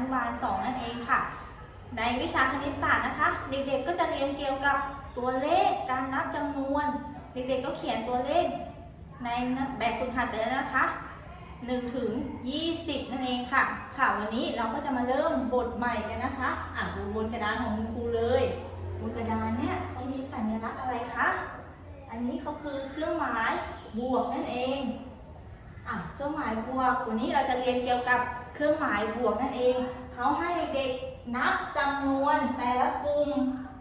นุบาลสองนั่นเองค่ะ ในวิชาคณิตศาสตร์นะคะ เด็กๆก็จะเรียนเกี่ยวกับตัวเลขการนับจำนวน เด็กๆก็เขียนตัวเลข ในแบบฝึกหัดไปแล้วนะคะ1ถึง20 นั่นเองค่ะ ค่ะวันนี้เราก็จะมาเริ่มบทใหม่กันนะคะอ่านดูบนกระดานของคุณครูเลยบนกระดานเนี่ยเขามีสัญลักษณ์อะไรคะอันนี้เขาคือเครื่องหมายบวกนั่นเอง อะเครื่องหมายบวก วันนี้เราจะเรียนเกี่ยวกับเครื่องหมายบวกนั่นเอง เขาให้เด็กๆนับจำนวนแต่ละกลุ่ม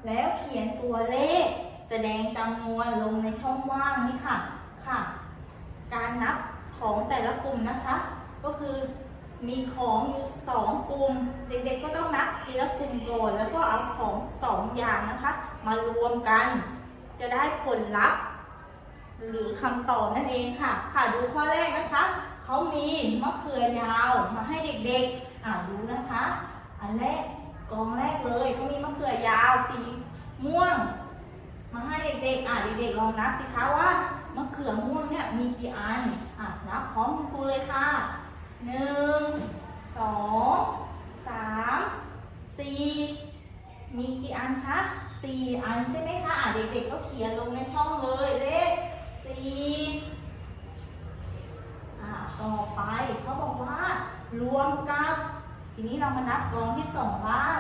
แล้วเขียนตัวเลข แสดงจำนวนลงในช่องว่างนี่ค่ะ ค่ะ การนับของแต่ละกลุ่มนะคะ ก็คือมีของอยู่สองกลุ่ม เด็กๆก็ต้องนับทีละกลุ่มก่อนแล้วก็เอาของสองอย่างนะคะ มารวมกัน จะได้ผลลัพธ์หรือคำตอบนั่นเองค่ะ ค่ะดูข้อแรกนะคะ เขามีมะเขือยาวมาให้เด็กๆอ่าดูนะคะ อันแรกกองแรกเลยเขามีมะเขือยาวสีม่วง มาให้เด็กๆอ่าเด็กๆลองนับสิคะว่ามะเขือม่วงเนี่ยมีกี่อันอ่านับพร้อมคุณครูเลยค่ะหนึ่งสองสามสี่มีกี่อันคะสี่อันใช่ไหมคะอ่าเด็กๆก็เขียนลงในช่องเลยเลขสี่อ่าต่อไปเขาบอกว่า รวมกับ ทีนี้เรามานับกองที่สองบ้าง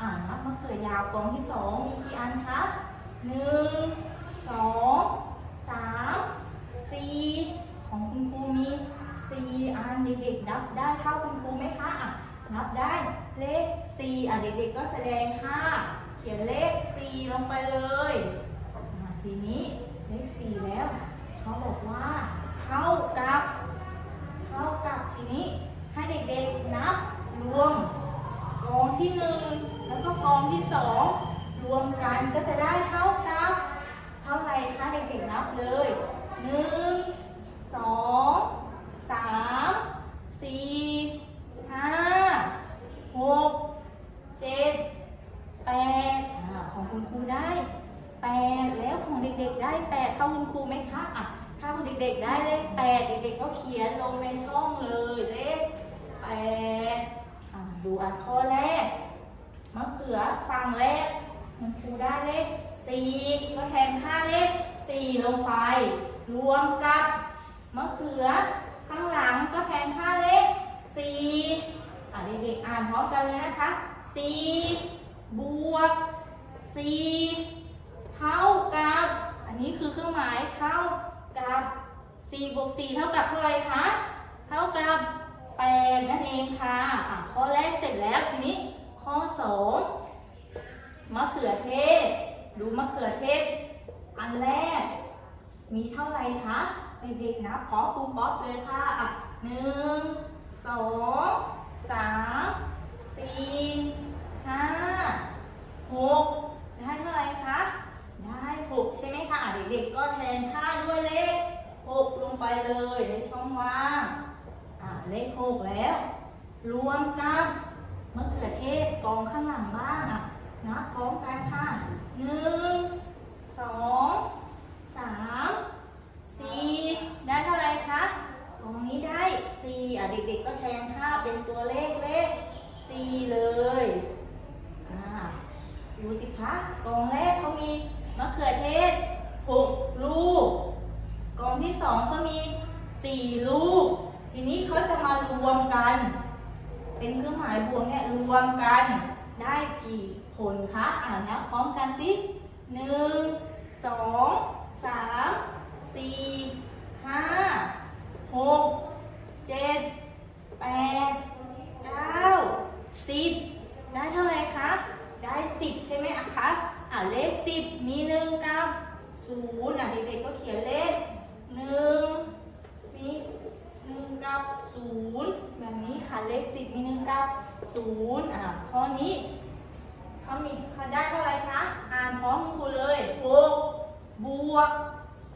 อ่านับมะเขือยาวกองที่สองมีกี่อันคะหนึ่งสองสามสี่ของคุณครูมีสี่อันเด็กๆนับได้เท่าคุณครูไหมคะอะนับได้เลขสี่อะเด็กๆก็แสดงค่าเขียนเลขสี่ลงไปเลยอะทีนี้เลขสี่แล้ว เขาบอกว่าเท่ากับ เท่ากับทีนี้ให้เด็กๆนับรวม กองที่ หนึ่งแล้วก็กองที่สองรวมกันก็จะได้เท่ากับ เท่าไหร่คะเด็กๆนับเลยหนึ่งสองสามสี่ห้าหกเจ็ดแปดอ่าของคุณครูได้แปดแล้วของเด็กๆได้แปดเท่าคุณครูไหมคะอะถ้าของเด็กๆได้เลขแปดเด็กๆก็เขียนลงในช่องเลยเลขแปดอะดูอันข้อแรก มะเขือฝั่งแรกมันครูได้เลขสี่ก็แทนค่าเลขสี่ลงไป รวมกับมะเขือข้างหลังก็แทนค่าเลขสี่อะเด็กๆอ่านพร้อมกันเลยนะคะสี่บวกสี่เท่ากับ อันนี้คือเครื่องหมายเท่ากับสี่บวกสี่เท่ากับเท่าไรคะ เท่ากับแปดนั่นเองค่ะอะข้อแรกเสร็จแล้วทีนี้ สองมะเขือเทศ ดูมะเขือเทศ อันแรก มีเท่าไหร่คะเด็กๆนะพอครูป๊อปเลยค่ะอะหนึ่งสองสามสี่ห้าหกได้เท่าไหร่คะได้หกใช่ไหมคะเด็กๆก็แทนค่าด้วยเลขหกลงไปเลยในช่องว่างอ่าเลขหกแล้ว รวมกับ มะเขือเทศกองข้างหลังบ้างอะนับพร้อมกันค่ะหนึ่งสองสามสี่ได้เท่าไรคะตรงนี้ได้สี่อะเด็กๆก็แทนค่าเป็นตัวเลขเลขสี่เลยอ่าดูสิคะกองแรกเขามีมะเขือเทศหกลูกกองที่สองเขามีสี่ลูก ทีนี้เขาจะมารวมกัน เป็นเครื่องหมายบวกเนี่ยรวมกันได้กี่ผลคะอ่านนับพร้อมกันสิหนึ่งสองสามสี่ห้าหกเจ็ดแปดเก้าสิบได้เท่าไหร่คะ ได้สิบใช่ไหมอะคะอ่าเลขสิบมีหนึ่งกับศูนย์อะเด็กๆก็เขียนเลขหนึ่งมีหนึ่งกับศูนย์ แบบนี้ค่ะเลขสิบมีหนึ่งเกับศูนย์อะข้อนี้เขามีเขาได้เท่าไหร่คะอ่านพร้อมครูเลยหกบวก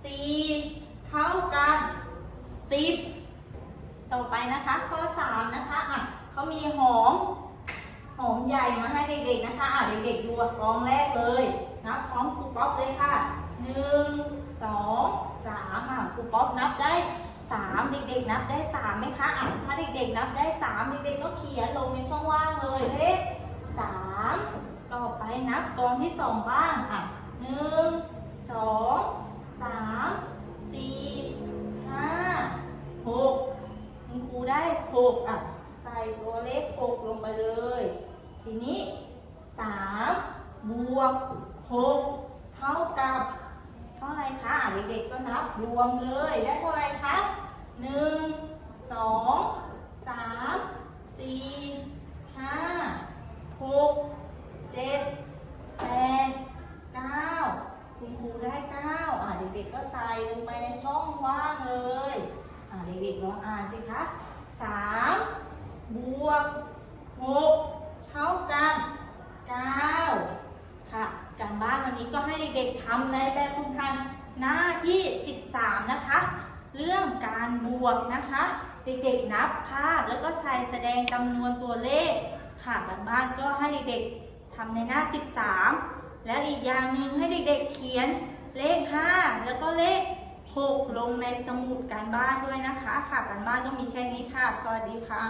สี่เท่ากับสิบต่อไปนะคะ ข้อสามนะคะอะเขามีหอมหอมใหญ่มาให้เด็กๆนะคะ อะเด็กๆดูกองแรกเลยนับพร้อมครูป๊อปเลยค่ะหนึ่งสองสามอะครูป๊อปนับได้ สามเด็กๆนับได้สามไหมคะอะถ้าเด็กๆนับได้สามเด็กๆก็เขียนลงในช่องว่างเลยเลขสามต่อไปนับกองที่สองบ้างอะหนึ่งสองสามสี่ห้าหกคุณครูได้หกอะใส่ตัวเลขหกลงไปเลย ทีนี้สามบวกหกเท่ากับ เท่าไรคะเด็กๆก็นับรวมเลยได้เท่าไรคะหนึ่งสองสามสี่ห้าหกเจ็ดแปดเก้าคุณครูได้เก้าอะเด็กๆก็ใส่ลงไปในช่องว่างเลยอะเด็กๆลองอ่านสิคะสามบวกหกเท่ากันเก้า ค่ะ การบ้านวันนี้ก็ให้เด็กๆทำในแบบฝึกหัดหน้าที่ 13 นะคะ เรื่องการบวกนะคะ เด็กๆนับภาพแล้วก็ใส่แสดงจำนวนตัวเลข ค่ะการบ้านก็ให้เด็กๆทำในหน้า 13 แล้วอีกอย่างหนึ่งให้เด็กๆเขียนเลข 5 แล้วก็เลข 6 ลงในสมุดการบ้านด้วยนะคะ ค่ะการบ้านก็มีแค่นี้ค่ะ สวัสดีค่ะ